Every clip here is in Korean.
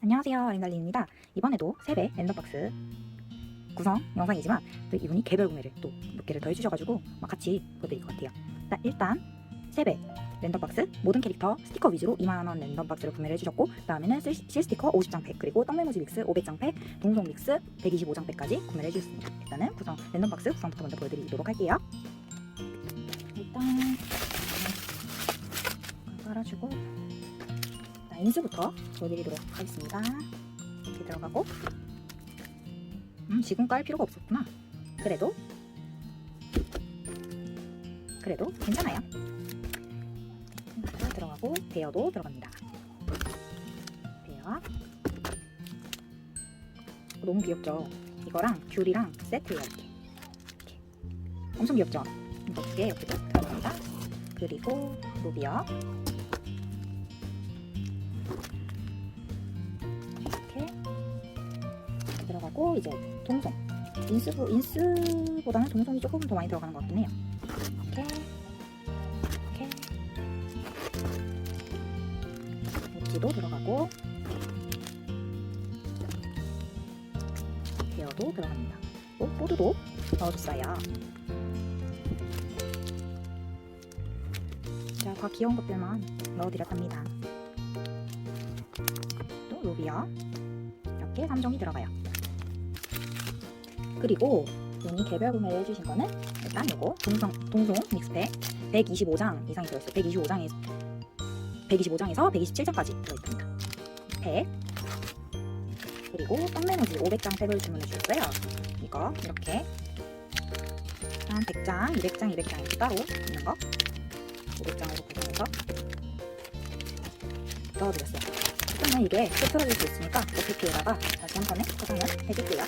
안녕하세요 린달리입니다. 이번에도 3배 랜덤박스 구성 영상이지만 또 이분이 개별 구매를 또 몇 개를 더 해주셔가지고 막 같이 보여드릴 것 같아요. 자, 일단 3배 랜덤박스 모든 캐릭터 스티커 위주로 2만원 랜덤박스를 구매를 해주셨고 그 다음에는 실스티커 50장 팩 그리고 떡메모지 믹스 500장 팩 동송 믹스 125장 팩까지 구매를 해주셨습니다. 일단은 구성 랜덤박스 구성부터 먼저 보여드리도록 할게요. 일단 깔아주고. 자, 인수부터 보여드리도록 하겠습니다. 이렇게 들어가고 음, 지금 깔 필요가 없었구나. 그래도 그래도 괜찮아요. 이렇게 들어가고 베어도 들어갑니다. 베어 어, 너무 귀엽죠? 이거랑 귤이랑 세트예요 이렇게. 이렇게. 엄청 귀엽죠? 두개 이렇게 들어갑니다. 그리고 로비어 이렇게 들어가고 이제 동송 인스 인스보다는 동송이 조금 더 많이 들어가는 것 같긴 해요. 이렇게 이렇게 엣지도 들어가고 베어도 들어갑니다. 또 보드도 넣어줬어요. 자, 다 귀여운 것들만 넣어드렸답니다. 또 로비어 이렇게 3종이 들어가요. 그리고 이미 개별 구매를 해주신 거는 일단 요거 동성, 동송 믹스팩 125장 이상이 들어있어요. 125장에 125장에서 127장까지 들어있답니다. 팩 그리고 떡메모지 500장 팩을 주문해 주셨어요. 이거 이렇게 한 100장, 200장, 200장 이렇게 따로 있는 거 500장으로 구성해서 넣어드렸어요. 일단은 이게 흐트러질 수 있으니까 OPP에다가 다시 한 번에 포장을 해줄게요.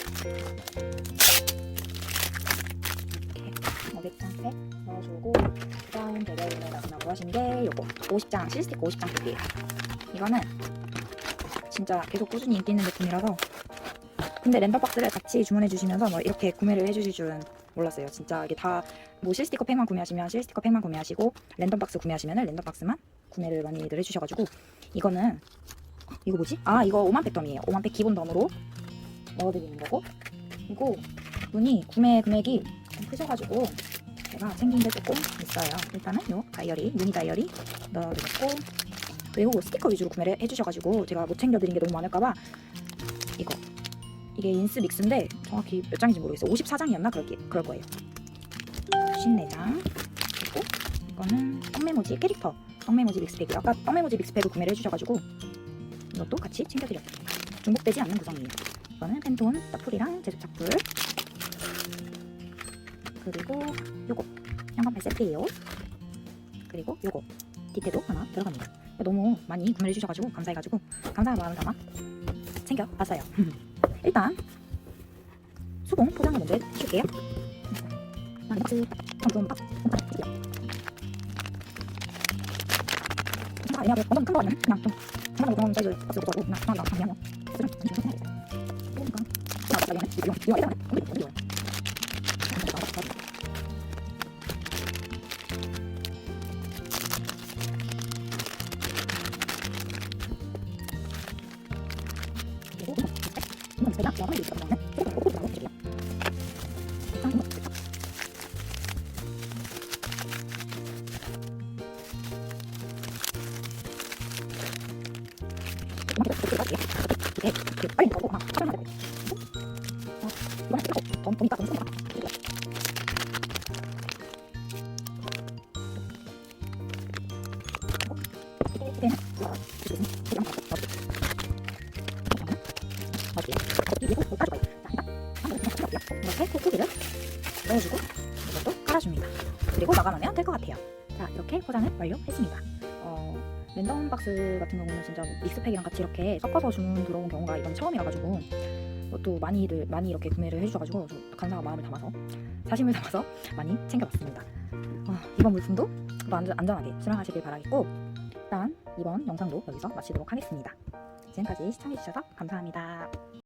이렇게 500장 팩 넣어주고 그 다음 대결을 나가고 하신 게 요거 50장 실스틱 50장 팩이에요. 이거는 진짜 계속 꾸준히 인기 있는 제품이라서 근데 랜덤 박스를 같이 주문해 주시면서 뭐 이렇게 구매를 해주실 줄은 몰랐어요. 진짜 이게 다 뭐 실스티커 팩만 구매하시면 실스티커 팩만 구매하시고 랜덤 박스 구매하시면은 랜덤 박스만 구매를 많이들 해주셔가지고 이거는 이거 뭐지? 아 이거 5만 팩 덤이에요. 5만 팩 기본 덤으로 넣어드리는 거고 그리고 분이 구매 금액이 좀 크셔가지고 제가 챙긴 게 조금 있어요. 일단은 요 다이어리 미니 다이어리 넣어드렸고 그리고 스티커 위주로 구매를 해주셔가지고 제가 못 챙겨드린 게 너무 많을까봐 이거 이게 인스 믹스인데 정확히 몇 장인지 모르겠어요. 54장이었나 그럴, 그럴 거예요. 54장 그리고 이거는 떡메모지 캐릭터 떡메모지 믹스팩이요. 아까 떡메모지 믹스팩을 구매를 해주셔가지고 이것도 같이 챙겨드렸습니다. 중복되지 않는 구성이에요. 이거는 펜톤 따풀이랑 제습착풀 그리고 요거 형광펜 세트예요. 그리고 요거 디테도 하나 들어갑니다. 너무 많이 구매해 주셔가지고 감사해가지고 감사한 마음을 담아 챙겨봤어요. 일단 수봉 포장을 먼저 해줄게요. 박스 좀 빡. 아, 아니야, 완전 큰거 아니야? 그냥 좀 하나 그런 사이즈 박스 갖고 그냥 하나 그냥 그냥 그냥 그냥 그러니까 나 진짜 미안해. 이거 이거 이거 이거 이거 그리고 이건 제가 영 렇게 꾹꾹이를 넣어주고 이것도 깔아줍니다. 그리고 마감하면 될 것 같아요. 자, 이렇게 포장을 완료했습니다. 어, 랜덤 박스 같은 경우는 진짜 뭐 믹스팩이랑 같이 이렇게 섞어서 주문 들어온 경우가 이번 처음이라가지고 또 많이들 많이 이렇게 구매를 해주셔가지고 좀 감사한 마음을 담아서 사심을 담아서 많이 챙겨봤습니다. 어, 이번 물품도 또 안전, 안전하게 수령하시길 바라겠고 일단 이번 영상도 여기서 마치도록 하겠습니다. 지금까지 시청해주셔서 감사합니다.